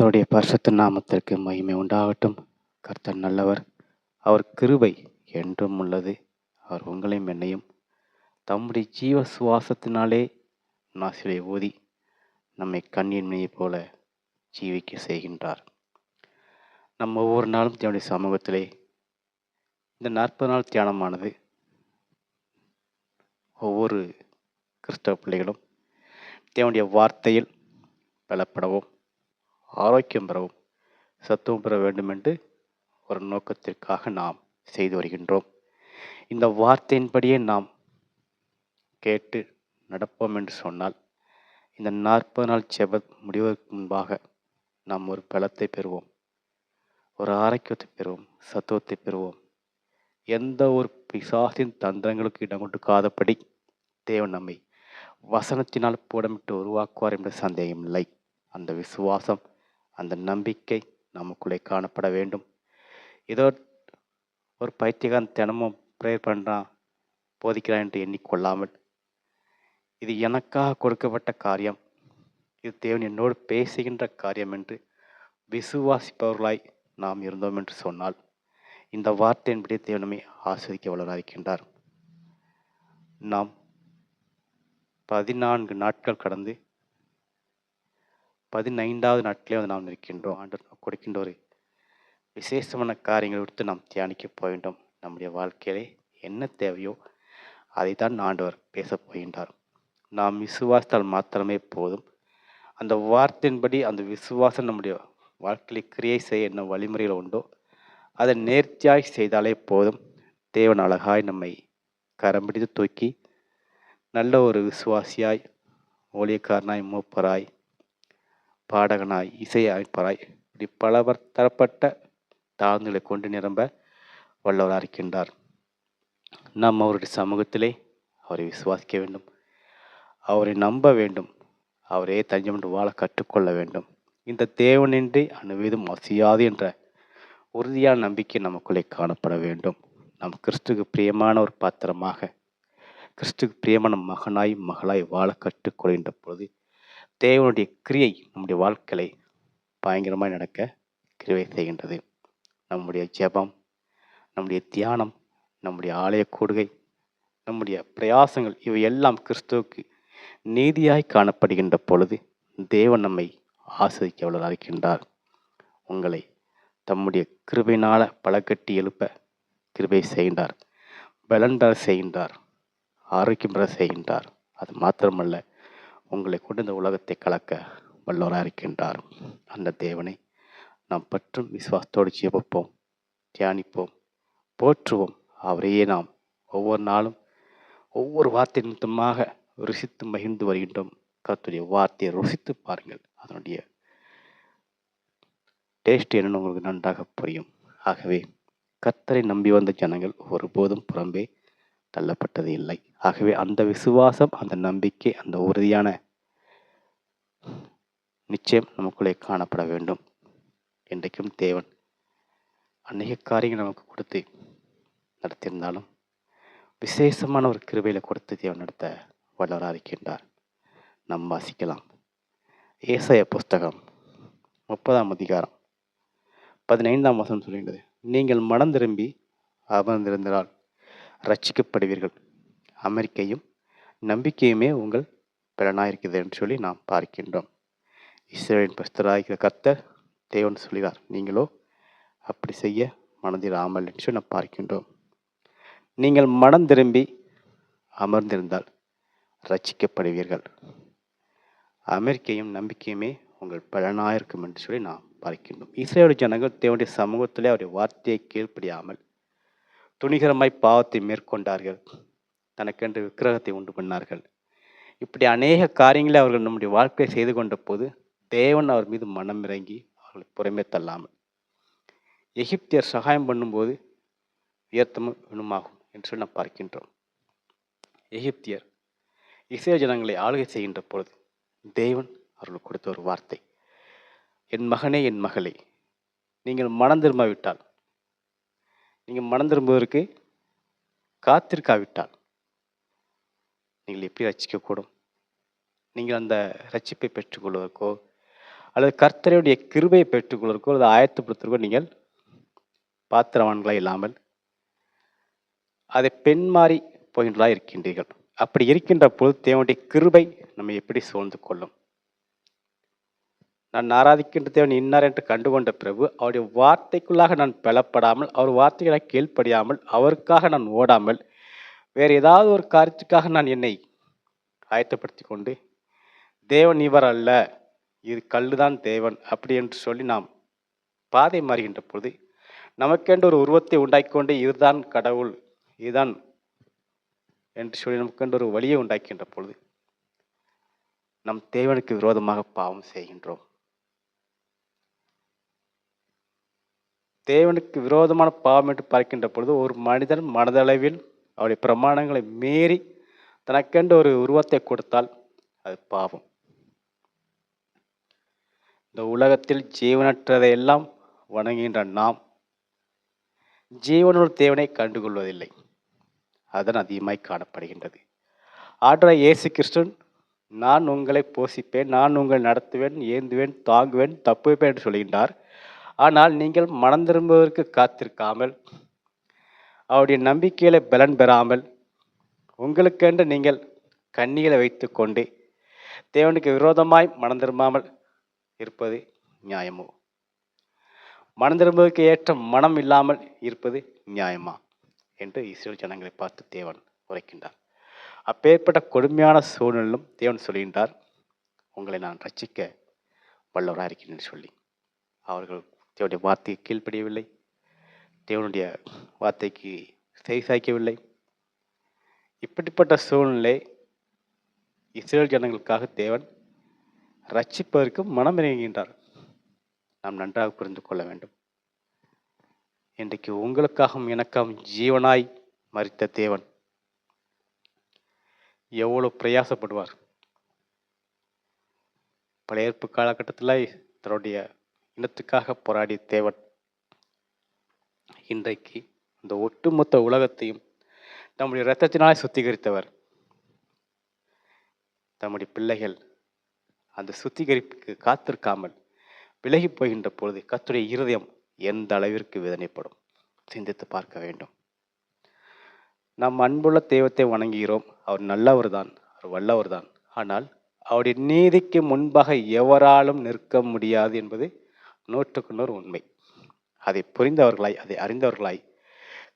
கர்த்தருடைய பரிசுத்த நாமத்திற்கு மகிமை உண்டாகட்டும். கர்த்தர் நல்லவர். அவர் கிருபை என்றும் உள்ளது. அவர் உங்களையும் என்னையும் தம்முடைய ஜீவ சுவாசத்தினாலே நாசிலை ஊதி நம்மை கண்ணின்மையைப் போல ஜீவிக்க செய்கின்றார். நம்ம ஒவ்வொரு நாளும் தேவனுடைய சமூகத்திலே இந்த நாற்பது நாள் தியானமானது ஒவ்வொரு கிறிஸ்தவ பிள்ளைகளும் தேவனுடைய வார்த்தையில் பலப்படவும் ஆரோக்கியம் பெறவும் சத்துவம் பெற வேண்டும் என்று ஒரு நோக்கத்திற்காக நாம் செய்து வருகின்றோம். இந்த வார்த்தையின்படியே நாம் கேட்டு நடப்போம் என்று சொன்னால் இந்த நாற்பது நாள் செப முடிவதற்கு முன்பாக நாம் ஒரு பலத்தை பெறுவோம். ஒரு ஆரோக்கியத்தை பெறுவோம் சத்துவத்தை பெறுவோம். எந்த ஒரு பிசாசின் தந்திரங்களுக்கு இடம் கொடுக்காதபடி தேவன் நம்மை வசனத்தினால் போடமிட்டு உருவாக்குவார் என்ற சந்தேகம் இல்லை அந்த விசுவாசம் அந்த நம்பிக்கை நமக்குள்ளே காணப்பட வேண்டும். ஏதோ ஒரு பைத்தியகான் தினமும் ப்ரேயர் பண்ணுறான் போதிக்கிறான் என்று எண்ணிக்கொள்ளாமல். இது எனக்காக கொடுக்கப்பட்ட காரியம். இது தேவன் என்னோடு பேசுகின்ற காரியம் என்று விசுவாசிப்பவர்களாய் நாம் இருந்தோம் என்று சொன்னால் இந்த வார்த்தையின்படி தேவனமே ஆஸ்வதிக்க வளராயிருக்கின்றார் நாம் பதினான்கு நாட்கள் கடந்து பதினைந்தாவது நாட்களே வந்து நாம் இருக்கின்றோம். ஆண்டு கொடுக்கின்ற ஒரு விசேஷமான காரியங்களை எடுத்து நாம் தியானிக்க போகின்றோம். நம்முடைய வாழ்க்கையிலே என்ன தேவையோ அதை தான் ஆண்டவர் பேசப் போகின்றார். நாம் விசுவாசத்தால் மாத்திரமே போதும். அந்த வார்த்தையின்படி அந்த விசுவாசம் நம்முடைய வாழ்க்கையை கிரியை செய்ய என்ன வழிமுறைகள் உண்டோ அதை நேர்த்தியாய் செய்தாலே போதும். தேவன் அழகாய் நம்மை கரம் பிடித்து தூக்கி நல்ல ஒரு விசுவாசியாய் ஊழியக்காரனாய் மூப்பராய் பாடகனாய் இசை அமைப்பராய் இப்படி பலவர் தரப்பட்ட தாழ்ந்துகளை கொண்டு நிரம்ப வல்லவராக இருக்கின்றார். நாம் அவருடைய சமூகத்திலே அவரை விசுவாசிக்க வேண்டும். அவரை நம்ப வேண்டும். அவரே தஞ்சம் வாழ கற்றுக்கொள்ள வேண்டும். இந்த தேவனின்றி அணுவீதும் அசையாது என்ற உறுதியான நம்பிக்கை நமக்குள்ளே காணப்பட வேண்டும். நம் கிறிஸ்துக்கு பிரியமான ஒரு பாத்திரமாக கிறிஸ்துக்கு பிரியமான மகனாய் மகளாய் வாழ கற்றுக்கொள்கின்ற பொழுது தேவனுடைய கிரியை நம்முடைய வாழ்க்கையை பயங்கரமாக நடக்க கிரியை செய்கின்றது. நம்முடைய ஜெபம் நம்முடைய தியானம் நம்முடைய ஆலய கூடுகை நம்முடைய பிரயாசங்கள் இவை எல்லாம் கிறிஸ்துவுக்கு நீதியாய் காணப்படுகின்ற பொழுது தேவன் நம்மை ஆஸ்வதிக்க வல்லவராக இருக்கின்றார். உங்களை தம்முடைய கிருபையினால் பலகட்டி எழுப்ப கிருபை செய்கின்றார். பலன் செய்கின்றார். ஆரோக்கியம் பெற செய்கின்றார். அது மாத்திரமல்ல உங்களை கொண்டு இந்த உலகத்தை கலக்க வல்லவராக இருக்கின்றார். அந்த தேவனை நாம் பற்றும் விசுவாசத்தோடு ஜெபிப்போம் தியானிப்போம் போற்றுவோம். அவரையே நாம் ஒவ்வொரு நாளும் ஒவ்வொரு வார்த்தை நிமித்தமாக ருசித்து மகிழ்ந்து வருகின்றோம். கத்துடைய வார்த்தையை ருசித்து பாருங்கள். அதனுடைய டேஸ்ட் என்னன்னு உங்களுக்கு நன்றாக புரியும். ஆகவே கத்தரை நம்பி வந்த ஜனங்கள் ஒருபோதும் புறம்பே தள்ளப்பட்டது இல்லை. ஆகவே அந்த விசுவாசம் அந்த நம்பிக்கை அந்த உறுதியான நிச்சயம் நமக்குள்ளே காணப்பட வேண்டும். என்றைக்கும் தேவன் அநேக காரியங்கள் நமக்கு கொடுத்து நடத்தியிருந்தாலும் விசேஷமான ஒரு கிருபையில் கொடுத்து தேவன் நடத்த வல்லவராக இருக்கின்றார். நாம் வாசிக்கலாம். ஏசைய புஸ்தகம் முப்பதாம் அதிகாரம் பதினைந்தாம் வசனம் சொல்கின்றது. நீங்கள் மனம் திரும்பி அமர்ந்திருந்தால் ரட்சிக்கப்படுவீர்கள். அமெரிக்கையும் நம்பிக்கையுமே உங்கள் பலனாயிருக்கிறது என்று சொல்லி நாம் பார்க்கின்றோம். இஸ்ரேலின் பஸ்தராகிற கர்த்தர் தேவன் சொல்கிறார் நீங்களோ அப்படி செய்ய மனதிராமல் என்று நாம் பார்க்கின்றோம். நீங்கள் மனம் திரும்பி அமர்ந்திருந்தால் ரட்சிக்கப்படுவீர்கள் அமெரிக்கையும் நம்பிக்கையுமே உங்கள் பலனாயிருக்கும் என்று சொல்லி நாம் பார்க்கின்றோம். இஸ்ரேலுடைய ஜனங்கள் தேவனுடைய சமூகத்திலே அவருடைய வார்த்தையை கீழ்ப்படியாமல் துணிகரமாய் பாவத்தை மேற்கொண்டார்கள். தனக்கென்று விக்கிரகத்தை உண்டு பண்ணார்கள். இப்படி அநேக காரியங்களை அவர்கள் நம்முடைய வாழ்க்கையை செய்து கொண்ட போது தேவன் அவர் மீது மனம் இறங்கி அவர்களை புறமே தள்ளாமல் எகிப்தியர் சகாயம் பண்ணும்போது உயர்த்தமும் வினுமாகும் என்று சொல்லி நாம் பார்க்கின்றோம். எகிப்தியர் இசை ஜனங்களை ஆளுகை செய்கின்ற பொழுது தேவன் அவர்களுக்கு கொடுத்த ஒரு வார்த்தை என் மகனே என் மகளே நீங்கள் மனம் திரும்பாவிட்டால் நீங்கள் மனம் திரும்புவதற்கு காத்திருக்காவிட்டால் நீங்கள் எப்படி ரசிக்கக்கூடும் நீங்கள் அந்த ரட்சிப்பை பெற்றுக்கொள்வதற்கோ அல்லது கர்த்தரையுடைய கிருபையை பெற்றுக்கொள்வதற்கோ அல்லது ஆயத்தப்படுத்துவதற்கோ நீங்கள் பாத்திரவான்களாக இல்லாமல் அதை பெண் மாறி போகின்றதாக இருக்கின்றீர்கள். அப்படி இருக்கின்ற பொழுது தேவனுடைய கிருபை நம்ம எப்படி சூழ்ந்து கொள்ளும்? நான் ஆராதிக்கின்ற தேவன் இன்னார் என்று கண்டுகொண்ட பிறகு அவருடைய வார்த்தைக்குள்ளாக நான் பெலப்படாமல் அவர் வார்த்தைகளை கீழ்ப்படியாமல் அவருக்காக நான் ஓடாமல் வேறு ஏதாவது ஒரு காரியத்துக்காக நான் என்னை ஆயத்தப்படுத்தி கொண்டு தேவன் இவர் அல்ல இது கல்லுதான் தேவன் அப்படி என்று சொல்லி நாம் பாதை மாறுகின்ற பொழுது நமக்கென்று ஒரு உருவத்தை உண்டாக்கி கொண்டு இதுதான் கடவுள் இதுதான் என்று சொல்லி நமக்கென்று ஒரு வழியை உண்டாக்கின்ற பொழுது நம் தேவனுக்கு விரோதமாக பாவம் செய்கின்றோம். தேவனுக்கு விரோதமான பாவம் என்று பார்க்கின்ற பொழுது ஒரு மனிதன் மனதளவில் அவருடைய பிரமாணங்களை மீறி தனக்கென்று ஒரு உருவத்தை கொடுத்தால் அது பாவம். இந்த உலகத்தில் ஜீவனற்றதையெல்லாம் வணங்குகின்ற நாம் ஜீவனுள் தேவனை கண்டுகொள்வதில்லை. அதன் அதிகமாய் காணப்படுகின்றது. ஆற்ற இயேசு கிறிஸ்துவன் நான் உங்களை போஷிப்பேன் நான் உங்களை நடத்துவேன் ஏந்துவேன் தாங்குவேன் தப்புவேன் என்று சொல்கின்றார். ஆனால் நீங்கள் மனம் திரும்புவதற்கு காத்திருக்காமல் அவருடைய நம்பிக்கையில பலன் பெறாமல் உங்களுக்கென்று நீங்கள் கண்ணிகளை வைத்துக்கொண்டு தேவனுக்கு விரோதமாய் மனம் திரும்பாமல் இருப்பது நியாயமோ? மனம் திரும்புவதற்கு ஏற்ற மனம் இல்லாமல் இருப்பது நியாயமா? என்று இஸ்ரேல் ஜனங்களை பார்த்து தேவன் உரைக்கின்றார். அப்பேற்பட்ட கொடுமையான சூழ்நிலும் தேவன் சொல்கின்றார் உங்களை நான் ரட்சிக்க வல்லவராக இருக்கிறேன் சொல்லி. அவர்கள் தேவனுடைய வார்த்தையை கீழ்ப்படியவில்லை. தேவனுடைய வார்த்தைக்கு செவி சாய்க்கவில்லை இப்படிப்பட்ட சூழ்நிலை இஸ்ரேல் ஜனங்களுக்காக தேவன் ரட்சிப்பதற்கு மனம் இறங்குகின்றார். நாம் நன்றாக புரிந்து கொள்ள வேண்டும். இன்றைக்கு உங்களுக்காகவும் எனக்காகவும் ஜீவனாய் மறித்த தேவன் எவ்வளவு பிரயாசப்படுவார். பழைய ஏற்பு காலகட்டத்தில் தன்னுடைய இனத்துக்காக போராடிய தேவன் இன்றைக்கு இந்த ஒட்டுமொத்த உலகத்தையும் நம்முடைய இரத்தத்தினாலே சுத்திகரித்தவர். தம்முடைய பிள்ளைகள் அந்த சுத்திகரிப்புக்கு காத்திருக்காமல் விலகி போகின்ற பொழுது கத்துடைய இருதயம் எந்த அளவிற்கு வேதனைப்படும்? சிந்தித்து பார்க்க வேண்டும். நாம் அன்புள்ள தெய்வத்தை வணங்குகிறோம். அவர் நல்லவர் தான் அவர் வல்லவர் தான் ஆனால் அவருடைய நீதிக்கு முன்பாக எவராலும் நிற்க முடியாது என்பது நூற்றுக்கு நூறு உண்மை. அதை புரிந்தவர்களாய் அதை அறிந்தவர்களாய்.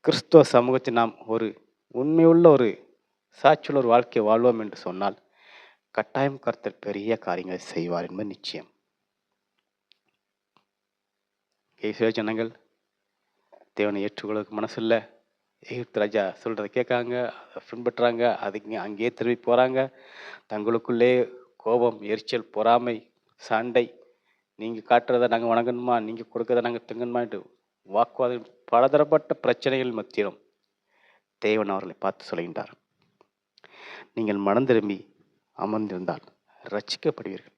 கிறிஸ்துவ சமூகத்தில் நாம் ஒரு உண்மையுள்ள ஒரு சாட்சியுள்ள ஒரு வாழ்க்கையை வாழ்வோம் என்று சொன்னால் கட்டாயம் கருத்தர் பெரிய காரியங்களை செய்வார் என்பது நிச்சயம். இயேசுவே ஜனங்கள் தேவனை ஏற்றுக்கொள்வதற்கு மனசில்ல. எகிப்து ராஜா சொல்கிறத கேட்காங்க அதை பின்பற்றுறாங்க அதுக்கு அங்கேயே திரும்பி போகிறாங்க தங்களுக்குள்ளே கோபம் எரிச்சல் பொறாமை சண்டை நீங்கள் காட்டுறதை நாங்கள் வணங்கணுமா? நீங்கள் கொடுக்கறத நாங்கள் திங்கணுமான்ட்டு வாக்குவாதம் பலதரப்பட்ட பிரச்சனைகள் மத்தியிலும் தேவன் அவர்களை பார்த்து சொல்கின்றார். நீங்கள் மனம் திரும்பி அமர்ந்திருந்தால் ரசிக்கப்படுவீர்கள்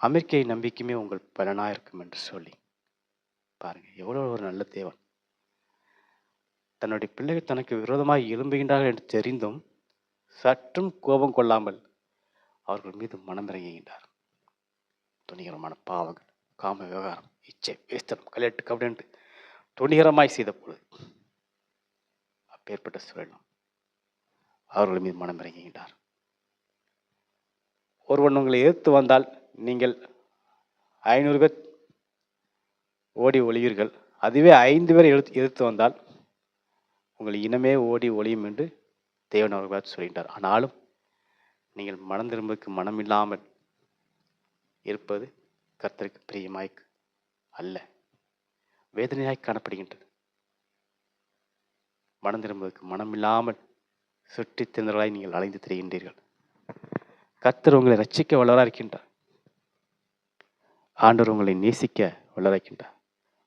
அமெரிக்கை நம்பிக்கையுமே உங்கள் பலனாக இருக்கும் என்று சொல்லி பாருங்கள் எவ்வளோ ஒரு நல்ல தேவன். தன்னுடைய பிள்ளைகள் தனக்கு விரோதமாக எழும்புகின்றார்கள் என்று தெரிந்தும் சற்றும் கோபம் கொள்ளாமல் அவர்கள் மீது மனம் இறங்குகின்றார் துணிகரமான பாவங்கள் காம விவகாரம் இச்சை வேஸ்தனம் கல்யாட்டு கபடின்ட்டு துணிகரமாய் செய்த பொழுது அப்பேற்பட்ட சூழலும் அவர்கள் மீது மனம் இறங்குகின்றார். ஒருவன் உங்களை எதிர்த்து வந்தால் நீங்கள் ஐநூறு பேர் ஓடி ஒளிவீர்கள். அதுவே ஐந்து பேர் எழுத்து எதிர்த்து வந்தால் உங்கள் இனமே ஓடி ஒளியும் என்று தேவன் அவர்களாக சொல்கின்றார். ஆனாலும் நீங்கள் மனம் திரும்பக்கு மனம் இல்லாமல் இருப்பது கர்த்தருக்கு பிரியமாய் அல்ல. வேதனையாய் காணப்படுகின்றது. மனம் திரும்புவதற்கு மனமில்லாமல் சுற்றி திறந்தவர்களாய் நீங்கள் அலைந்து திரிகின்றீர்கள். கர்த்தர் உங்களை ரட்சிக்க வல்லவராக இருக்கின்றார். ஆண்டவர் உங்களை நேசிக்க வல்லவராக இருக்கின்றார்.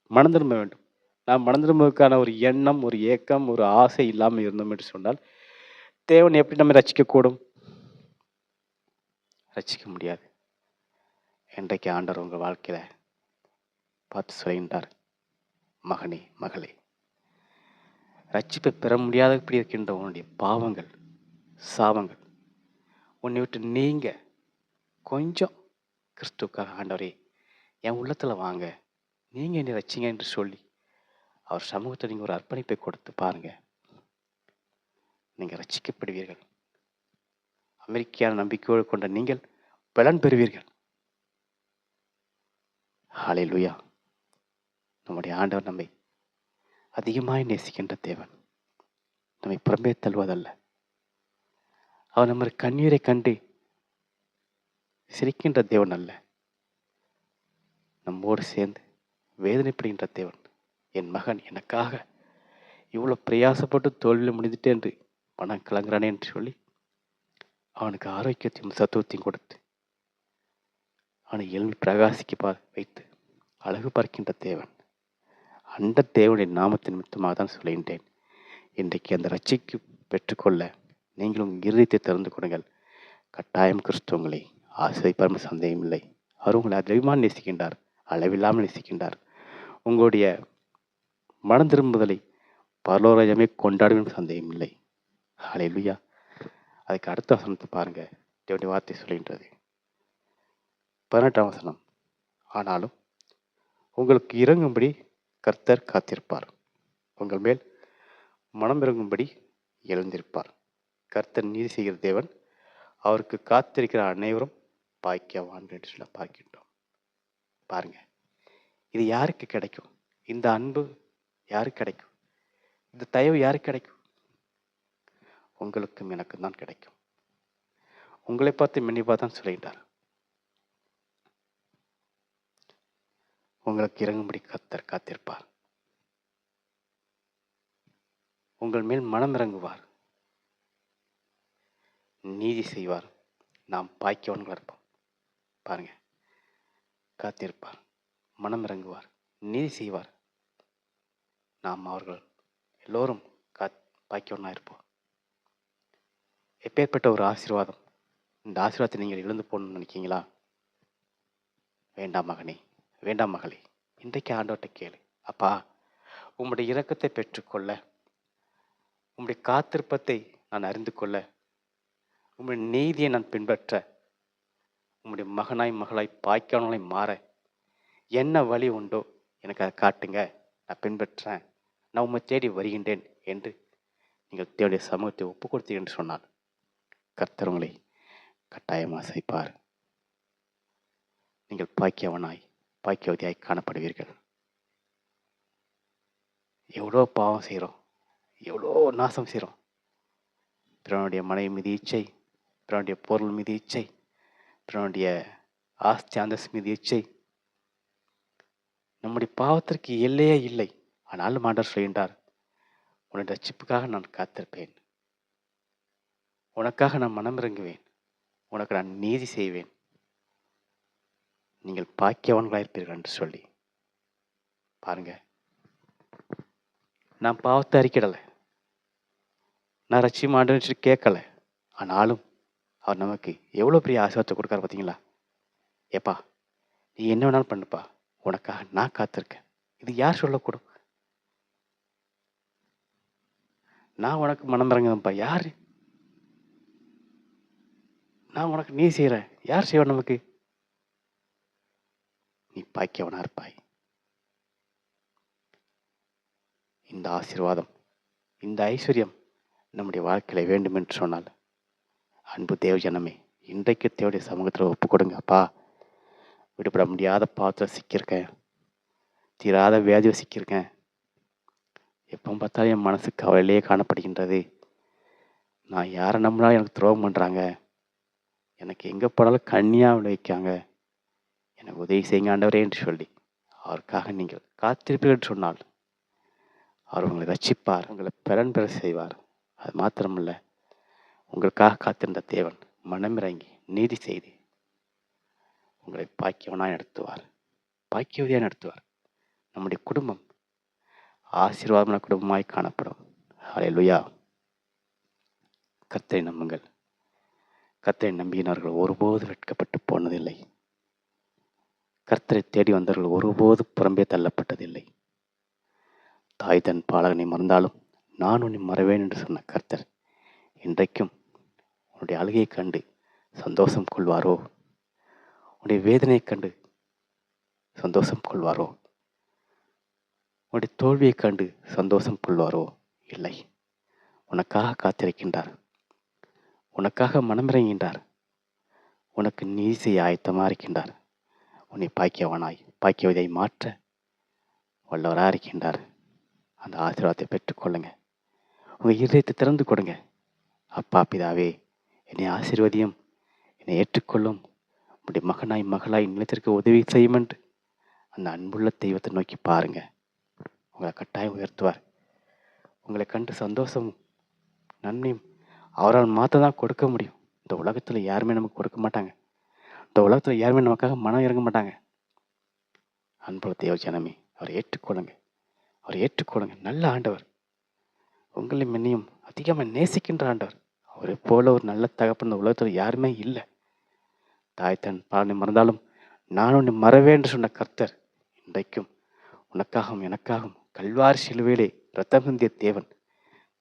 மனம் திரும்ப வேண்டும். நாம் மனம் திரும்புவதற்கான ஒரு எண்ணம் ஒரு ஏக்கம் ஒரு ஆசை இல்லாமல் இருந்தோம் என்று சொன்னால் தேவன் எப்படி நம்ம ரசிக்கக்கூடும் ரசிக்க முடியாது. இன்றைக்கு ஆண்டவர் உங்கள் வாழ்க்கையில் பார்த்து சொல்கின்றார்? மகனே மகளே ரட்சிப்பை பெற முடியாத இப்படி இருக்கின்ற உன்னுடைய பாவங்கள் சாபங்கள் உன்னை விட்டு நீங்க கொஞ்சம் கிறிஸ்துக்காக ஆண்டவரே என் உள்ளத்தில் வாங்க. நீங்கள் என்னை ரச்சிங்க என்று சொல்லி அவர் சமூகத்தை நீங்கள் ஒரு அர்ப்பணிப்பை கொடுத்து பாருங்க. நீங்கள் ரச்சிக்கப்படுவீர்கள் அமெரிக்கான நம்பிக்கையோடு கொண்ட நீங்கள் பலன் பெறுவீர்கள். ஹாலே லுயா நம்முடைய ஆண்டவர் நம்மை அதிகமாய் நேசிக்கின்ற தேவன். நம்மை புறம்பே தள்ளுவதல்ல. அவர் நம்ம கண்ணீரை கண்டு சிரிக்கின்ற தேவன் அல்ல. நம்மோடு சேர்ந்து வேதனைப்படுகின்ற தேவன். என் மகன் எனக்காக இவ்வளோ பிரயாசப்பட்டு தோல்வியில் முடிந்துட்டேன் என்று மனம் கலங்குறானே என்று சொல்லி அவனுக்கு ஆரோக்கியத்தையும் சத்துவத்தையும் கொடுத்து அவனை எழுந்து பிரகாசிக்க பா வைத்து அழகு பார்க்கின்ற தேவன். அந்த தேவனுடைய நாமத்தின் நிமித்தமாக தான் சொல்கின்றேன் இன்றைக்கு அந்த ரட்சிக்கு பெற்றுக்கொள்ள நீங்களும் இருதயத்தை திறந்து கொடுங்கள் கட்டாயம் கிறிஸ்துவங்களை ஆசிரியப்பார்ம சந்தேகம் இல்லை. அவர் உங்களை அதிகமாக நேசிக்கின்றார் அளவில்லாமல் நேசிக்கின்றார். உங்களுடைய மனம் திரும்புதலை பரலோராஜமே கொண்டாடுவேன் சந்தேகம் இல்லை. ஹalleluya அதுக்கு அடுத்த வசனத்தை பாருங்க. தேவனுடைய வார்த்தை சொல்கின்றது பதினெட்டாம் வசனம். ஆனாலும் உங்களுக்கு இறங்கும்படி கர்த்தர் காத்திருப்பார். உங்கள் மேல் மனம் இறங்கும்படி எழுந்திருப்பார். கர்த்தர் நீதி செய்கிற தேவன் அவருக்கு காத்திருக்கிற அனைவரும் பாய்க்கவான் என்று சொல்ல பார்க்கின்றோம். பாருங்க இது யாருக்கு கிடைக்கும்? இந்த அன்பு யாருக்கு கிடைக்கும்? இந்த தயவு யாருக்கு கிடைக்கும்? உங்களுக்கும் எனக்கும் தான் கிடைக்கும். உங்களை பார்த்து மின்னிப்பா தான் சொல்கின்றார். உங்களுக்கு இறங்கும்படி கத்தர் காத்திருப்பார். உங்கள் மேல் மனம் இறங்குவார். நீதி செய்வார். நாம் பாய்க்கவன்களாக இருப்போம். பாருங்க. காத்திருப்பார். மனம் இறங்குவார். நீதி செய்வார். நாம் அவர்கள் எல்லோரும் காத் பாய்க்கவனாக இருப்போம். எப்பேற்பட்ட ஒரு ஆசீர்வாதம். இந்த ஆசீர்வாதத்தை நீங்கள் இழந்து போகணும்னு நினைக்கிங்களா வேண்டாம் மகனே. வேண்டாம் மகளே இன்றைக்கு ஆண்டோட்ட கேளு. அப்பா உம்முடைய இரக்கத்தை பெற்றுக்கொள்ள உம்முடைய காத்திருப்பத்தை நான் அறிந்து கொள்ள உம்முடைய நீதியை நான் பின்பற்ற உம்முடைய மகனாய் மகளாய் பாய்க்கானவளாய் மாற என்ன வழி உண்டோ எனக்கு அதை காட்டுங்க. நான் பின்பற்றேன். நான் உம்மை தேடி வருகின்றேன் என்று நீங்கள் தேவடைய சமூகத்தை ஒப்பு கொடுத்தீர்கள் என்று சொன்னார். கர்த்தர் உங்களை கட்டாயமாக செய்ப்பார் நீங்கள் பாய்க்கியவனாய் பாக்கியவதியாய் காணப்படுவீர்கள். எவ்வளோ பாவம் செய்கிறோம். எவ்வளோ நாசம் செய்கிறோம். பிறனுடைய மனைவி மீது இச்சை பிறனுடைய பொருள் மீது இச்சை பிறனுடைய ஆஸ்தி அந்தஸ் மீது இச்சை. நம்முடைய பாவத்திற்கு எல்லையே இல்லை. ஆனாலும் ஆண்டவர் சொல்கின்றார் உன்னுடைய ரட்சிப்புக்காக நான் காத்திருப்பேன். உனக்காக நான் மனம் இறங்குவேன் உனக்கு நான் நீதி செய்வேன். நீங்கள் பாக்கியவான்களாயிருப்பீர்கள் என்று சொல்லி. பாருங்க. நான் பாவத்தை அறிக்கிடலை நான் ரட்சி மாட்டேன்னு சொல்லி ஆனாலும் அவர் நமக்கு எவ்வளோ பெரிய ஆசீர்வாதத்தை கொடுக்காரு பார்த்தீங்களா? ஏப்பா நீ என்ன வேணாலும் பண்ணுப்பா. உனக்காக நான் காத்திருக்கேன். இது யார் சொல்லக்கூடும்? நான் உனக்கு மனம் இறங்குதேன்ப்பா யார்? நான் உனக்கு நீ செய்கிறேன் யார் செய்வேன் நமக்கு? நீ பாக்கியவனா இருப்பாய் இந்த ஆசீர்வாதம் இந்த ஐஸ்வர்யம் நம்முடைய வாழ்க்கையில் வேண்டும் என்று சொன்னால் அன்பு தேவ ஜனமே இன்றைக்கு தேவடைய சமூகத்தில் ஒப்பு கொடுங்க அப்பா. விடுபட முடியாத பாவத்தில் சிக்கியிருக்கேன். தீராத வியாதியில் சிக்கியிருக்கேன். எப்போ பார்த்தாலும் என் மனசு கவலையிலே காணப்படுகின்றது. நான் யாரை நம்பினாலும் எனக்கு துரோகம் பண்ணுறாங்க எனக்கு எங்கே போனாலும் கண்ணியாக விளைவிக்காங்க. எனக்கு உதவி செய்யுங்க ஆண்டவரே என்று சொல்லி அவருக்காக நீங்கள் காத்திருப்பீர்கள் என்று சொன்னால் அவர் உங்களை ரட்சிப்பார் உங்களை பெறன் பெற செய்வார். அது மாத்திரமல்ல உங்களுக்காக காத்திருந்த தேவன் மனமிறங்கி நீதி செய்து உங்களை பாக்கியவனாக நடத்துவார். பாக்கியவதியாக நடத்துவார். நம்முடைய குடும்பம் ஆசீர்வாதமான குடும்பமாய் காணப்படும். ஹலே லுயா கத்தை நம்புங்கள். கத்தை நம்பினவர்கள் ஒருபோது வெட்கப்பட்டு போனதில்லை. கர்த்தரை தேடி வந்தவர்கள் ஒருபோது புறம்பே தள்ளப்பட்டதில்லை. தாய் தன் பாலகனை மறந்தாலும் நான் உன்னை மறவேன் என்று சொன்ன கர்த்தர் இன்றைக்கும் உன்னுடைய அழுகையை கண்டு சந்தோஷம் கொள்வாரோ? உன்னுடைய வேதனையைக் கண்டு சந்தோஷம் கொள்வாரோ? உன்னுடைய தோல்வியைக் கண்டு சந்தோஷம் கொள்வாரோ? இல்லை. உனக்காக காத்திருக்கின்றார். உனக்காக மனமிறங்கின்றார் உனக்கு நீசை ஆயத்தமாக இருக்கின்றார். உன்னை பாக்கியவனாய். பாக்கியவதை மாற்ற வல்லவராக இருக்கின்றார். அந்த ஆசீர்வாதத்தை பெற்றுக்கொள்ளுங்க உங்கள் இதயத்தை திறந்து கொடுங்க. அப்பா பிதாவே என்னை ஆசீர்வதியும் என்னை ஏற்றுக்கொள்ளும். உடைய மகனாய் மகளாய் நிலத்திற்கு உதவி செய்யும் என்று அந்த அன்புள்ள தெய்வத்தை நோக்கி பாருங்க. உங்களை கட்டாயம் உயர்த்துவார். உங்களை கண்டு சந்தோஷமும் நன்மையும் அவரால் மாற்ற தான் கொடுக்க முடியும். இந்த உலகத்தில் யாருமே நமக்கு கொடுக்க மாட்டாங்க. இந்த உலகத்தில் யாருமே நமக்காக மனம் இறங்க மாட்டாங்க. அன்புள்ள தேவ ஜனமே அவரை ஏற்றுக்கொள்ளுங்க. அவரை ஏற்றுக்கொள்ளுங்க. நல்ல ஆண்டவர். உங்களை என்னையும் அதிகமாக நேசிக்கின்ற ஆண்டவர். அவரை போல ஒரு நல்ல தகப்பன் இந்த உலகத்தில் யாருமே இல்லை. தாய் தன் பாலனை மறந்தாலும் நான் உன்னை மறவேன் என்று சொன்ன கர்த்தர் இன்றைக்கும் உனக்காகவும் எனக்காகவும் கல்வாரி சிலுவையிலே ரத்தம் சிந்திய தேவன்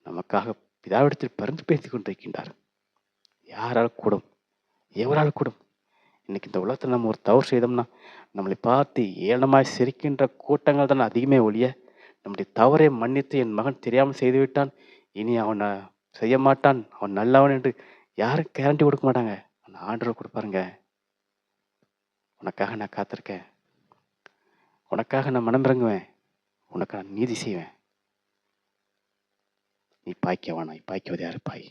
நமக்காக பிதாவிடத்தில் பரிந்து பேசிக் கொண்டிருக்கின்றார். யாரால் கூடும்? எவரால் கூடும்? இன்றைக்கி இந்த உலகத்தில் நம்ம ஒரு தவறு செய்தோம்னா நம்மளை பார்த்து ஏளனமாய் சிரிக்கின்ற கூட்டங்கள் தான் அதிகமே ஒழிய நம்முடைய தவறை மன்னித்து என் மகன் தெரியாமல் செய்துவிட்டான் இனி அவனை செய்ய மாட்டான் அவன் நல்லவன் என்று யாரும் கேரண்டி கொடுக்க மாட்டாங்க. அந்த ஆண்டவர் கொடுப்பாருங்க. உனக்காக நான் காத்திருக்கேன். உனக்காக நான் மனம் இறங்குவேன். உனக்கு நான் நீதி செய்வேன். நீ பாய்க்கவானாய் பாய்க்குவது யாரு பாய்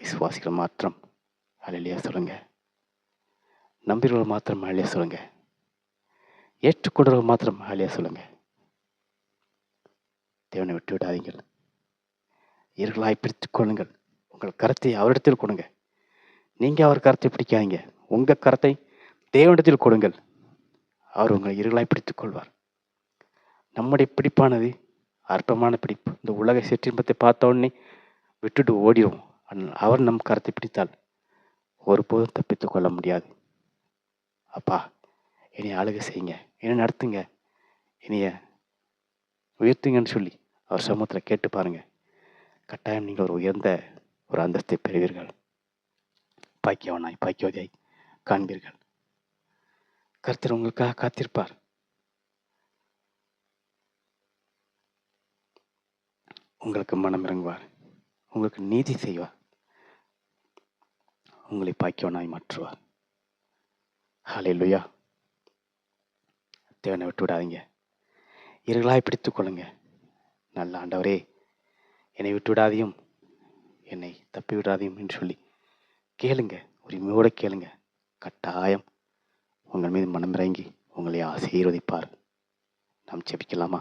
விசுவாசிகள் மாத்திரம். அலையிலேயே சொல்லுங்க. நம்பிரவர்கள் மாத்திரம் அலையிலே சொல்லுங்க. ஏற்றுக்கொண்டவர்கள் மாத்திரம் அலையா சொல்லுங்க. தேவனை விட்டு விடாதீங்கள் இருகளாய் பிடித்து கொள்ளுங்கள். உங்கள் கரத்தை அவரிடத்தில் கொடுங்க. நீங்கள் அவர் கரத்தை பிடிக்காதீங்க. உங்கள் கரத்தை தேவனிடத்தில் கொடுங்கள். அவர் உங்களை இருகளாய் பிடித்துக் கொள்வார். நம்முடைய பிடிப்பானது அற்பமான பிடிப்பு. இந்த உலக சிற்றின்பத்தை பார்த்த உடனே விட்டுட்டு ஓடிடும் அவர் நம் கரத்தை பிடித்தால் ஒருபோதும் தப்பித்து கொள்ள முடியாது. அப்பா என்னை அழுக செய்யுங்க. என்னை நடத்துங்க. என்னைய உயர்த்துங்கன்னு சொல்லி அவர் சமூகத்தில் கேட்டு பாருங்கள் கட்டாயம் நீங்கள் ஒரு உயர்ந்த ஒரு அந்தஸ்தை பெறுவீர்கள். பாக்கியவனாய் பாக்கியவதியாய் காண்பீர்கள். கர்த்தர் உங்களுக்காக காத்திருப்பார். உங்களுக்கு மனம் இறங்குவார் உங்களுக்கு நீதி செய்வார். உங்களை பாக்கியவனாய் மாற்றுவார். ஹலே லுயா தேவனை விட்டு விடாதீங்க. இருகளாய் பிடித்து கொள்ளுங்க. நல்ல ஆண்டவரே என்னை விட்டு விடாதையும் என்னை தப்பி விடாதையும் என்று சொல்லி கேளுங்க. உரிமையோடு கேளுங்க. கட்டாயம் உங்கள் மீது மனம் இறங்கி உங்களை ஆசீர்வதிப்பார். நாம் செபிக்கலாமா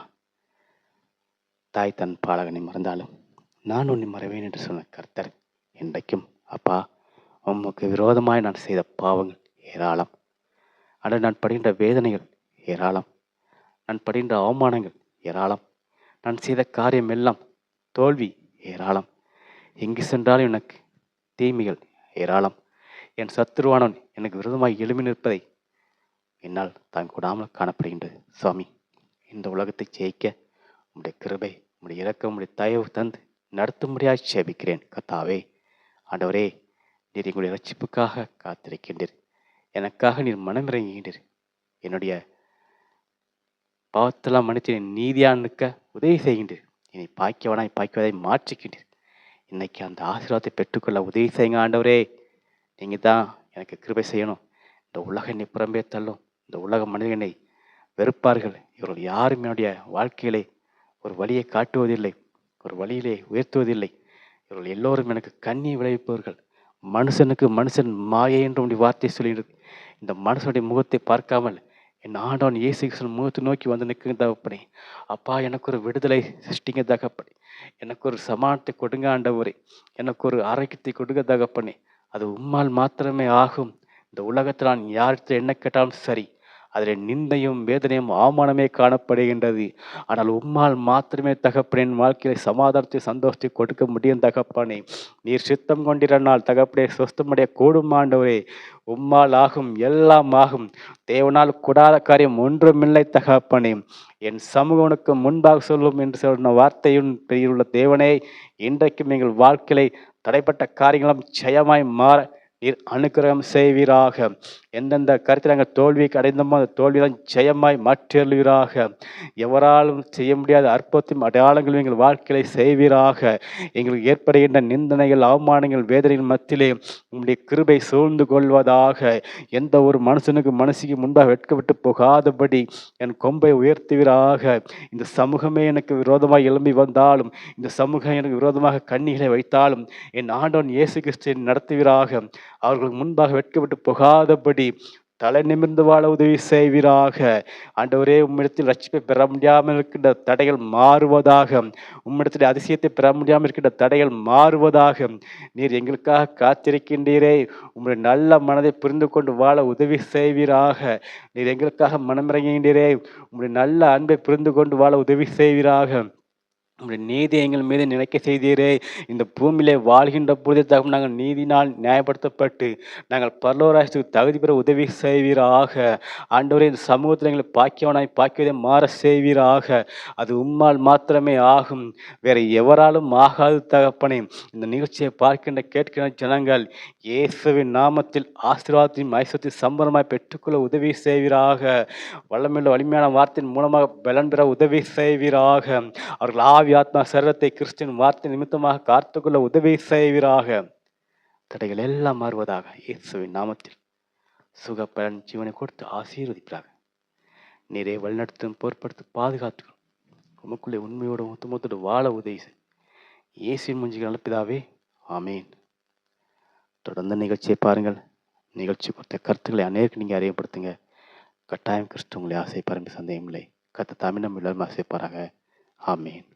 தாய் தன் பாலகனை மறந்தாலும் நான் உன்னை மறவேன் என்று சொன்ன கர்த்தர் என்றைக்கும் அப்பா உமக்கு விரோதமாய் நான் செய்த பாவங்கள் ஏராளம். அட நான் படுகின்ற வேதனைகள் ஏராளம். நான் படுகின்ற அவமானங்கள் ஏராளம். நான் செய்த காரியம் எல்லாம் தோல்வி ஏராளம். எங்கு சென்றாலும் எனக்கு தீமைகள் ஏராளம். என் சத்துருவானவன் எனக்கு விரோதமாக எழுமி நிற்பதை என்னால் தான் கூடாமல் காணப்படுகின்றது. சுவாமி இந்த உலகத்தை ஜெயிக்க உம்முடைய கிருபை உம்முடைய இறக்கம் உம்முடைய தயவு தந்து நடத்தும்படியாக சேபிக்கிறேன் கத்தாவே ஆண்டவரே நீர் எங்களுடைய ரட்சிப்புக்காக காத்திருக்கின்றீர். எனக்காக நீர் மனமிறங்குகின்றீர். என்னுடைய பாவத்தெல்லாம் மன்னித்து நீ நீதியாக நிற்க உதவி செய்கின்றீர். என்னை பாய்க்கவனாய் பாய்க்குவதை மாற்றிக்கின்றீர் இன்னைக்கு அந்த ஆசீர்வாதத்தை பெற்றுக்கொள்ள உதவி செய்யுங்க ஆண்டவரே. நீங்கள் தான் எனக்கு கிருபை செய்யணும். இந்த உலக என்னை புறம்பே தள்ளும். இந்த உலக மனிதனை வெறுப்பார்கள். இவர்கள் யாரும் என்னுடைய வாழ்க்கையிலே ஒரு வழியை காட்டுவதில்லை. ஒரு வழியிலே உயர்த்துவதில்லை. இவர்கள் எல்லோரும் எனக்கு கண்ணி விளைவிப்பவர்கள். மனுஷனுக்கு மனுஷன் மாயை என்று உடைய வார்த்தையை சொல்லிடுது இந்த மனுஷனுடைய முகத்தை பார்க்காமல் என் ஆண்டவன் இயேசு கிருஷ்ணன் முகத்தை நோக்கி வந்து நிற்குங்க தகப்பனே அப்பா எனக்கு ஒரு விடுதலை சிருஷ்டிங்க தகப்பனே எனக்கு ஒரு சமானத்தை கொடுங்க ஆண்டவரே. எனக்கு ஒரு ஆரோக்கியத்தை கொடுங்க தகப்பனே அது உம்மால் மாத்திரமே ஆகும். இந்த உலகத்தில் நான் யார்கிட்ட என்ன கேட்டாலும் சரி. அதில் நிந்தையும் வேதனையும் அவமானமே காணப்படுகின்றது. ஆனால் உம்மால் மாத்திரமே தகப்பனே என் வாழ்க்கையில சமாதானத்தை சந்தோஷத்தை கொடுக்க முடியும் தகப்பனே. நீர் சித்தம் கொண்டிருந்தால் தகப்பனே சொஸ்தமுடைய கூடும் ஆண்டவரே. உம்மால் ஆகும் எல்லாம் ஆகும். தேவனால் கூடாத காரியம் ஒன்றுமில்லை தகப்பனே. என் சமூகனுக்கு முன்பாக சொல்லும் என்று சொன்ன வார்த்தையும் பெரியுள்ள தேவனே இன்றைக்கும் எங்கள் வாழ்க்கையிலே தடைப்பட்ட காரியங்களும் ஜெயமாய் மாற நீர் அனுக்கிரகம் செய்வீராக. எந்தெந்த கருத்தில் நாங்கள் தோல்விக்கு அடைந்தோமோ அந்த தோல்வியெல்லாம் ஜெயமாய் மாற்றியல்வீராக எவராலும் செய்ய முடியாத அற்புதத்தையும் அடையாளங்களும் எங்கள் வாழ்க்கையை செய்வீராக. எங்களுக்கு ஏற்படுகின்ற நிந்தனைகள் அவமானங்கள் வேதனைகள் மத்தியிலே உங்களுடைய கிருபை சூழ்ந்து கொள்வதாக. எந்த ஒரு மனுஷனுக்கு மனசுக்கு முன்பாக வெட்கப்பட்டு போகாதபடி என் கொம்பை உயர்த்துவீராக. இந்த சமூகமே எனக்கு விரோதமாக எழும்பி வந்தாலும் இந்த சமூகம் எனக்கு விரோதமாக கண்ணிகளை வைத்தாலும் என் ஆண்டவன் இயேசு கிறிஸ்து நடத்துவீராக. அவர்களுக்கு முன்பாக வெட்கப்பட்டு போகாதபடி தலை நிமிர்ந்து வாழ உதவி செய்வீராக. ஆண்டவரே உம்மிடத்தில் ரட்சிப்பை பெற முடியாமல் இருக்கின்ற தடைகள் மாறுவதாக. உம்மிடத்தில் அதிசயத்தை பெற முடியாமல் இருக்கின்ற தடைகள் மாறுவதாக. நீர் எங்களுக்காக காத்திருக்கின்றீரே. உம்முடைய நல்ல மனதை புரிந்து கொண்டு வாழ உதவி செய்வீராக. நீர் எங்களுக்காக மனமிறங்குகின்றீரே. உம்முடைய நல்ல அன்பை புரிந்து கொண்டு வாழ உதவி செய்வீராக. உங்களுடைய நீதி எங்கள் மீது நினைக்க செய்தீரே. இந்த பூமியிலே வாழ்கின்ற பொழுதே தகும் நாங்கள் நீதினால் நியாயப்படுத்தப்பட்டு நாங்கள் பரலோராசத்துக்கு தகுதி பெற உதவி செய்வீராக. ஆண்டவரே இந்த சமூகத்தில் எங்களை பாக்கியவனாய் பாக்கியதை மாற செய்வீராக. அது உம்மால் மாத்திரமே ஆகும். வேறு எவராலும் ஆகாது தகப்பனே. இந்த நிகழ்ச்சியை பார்க்கின்ற கேட்கின்ற ஜனங்கள் இயேசுவின் நாமத்தில் ஆசீர்வாதத்தையும் ஐஸ்வரத்தையும் சம்பரமாய் பெற்றுக்கொள்ள உதவி செய்வீராக. வல்லமையுள்ள வலிமையான வார்த்தையின் மூலமாக பலன் பெற உதவி செய்வீராக. அவர்கள் ஆவி ஆவியாத்மா சரீரத்தை கிறிஸ்டின் வார்த்தை நிமித்தமாக காத்துக்கொள்ள உதவி செய்வீராக. தடைகள் எல்லாம் மாறுவதாக இயேசுவின் நாமத்தில். சுகப்பலன் ஜீவனை கொடுத்து ஆசீர்வதிப்பாக நீரே வழிநடத்தும் பொருட்படுத்தி பாதுகாத்துக்கணும் உமக்குள்ளே உண்மையோடு ஒத்துமொத்தோடு வாழ உதவி செய். இயேசுவின் முஞ்சிகள் அனுப்பிதாவே ஆமீன். தொடர்ந்து நிகழ்ச்சியை பாருங்கள். நிகழ்ச்சி குறித்த கருத்துக்களை அநேருக்கு நீங்கள் அறியப்படுத்துங்க கட்டாயம் கிறிஸ்து உங்களை ஆசை பரம்பி சந்தேகம் இல்லை கத்த தமிழ் நம்ம ஆசைப்பாராங்க ஆமீன்.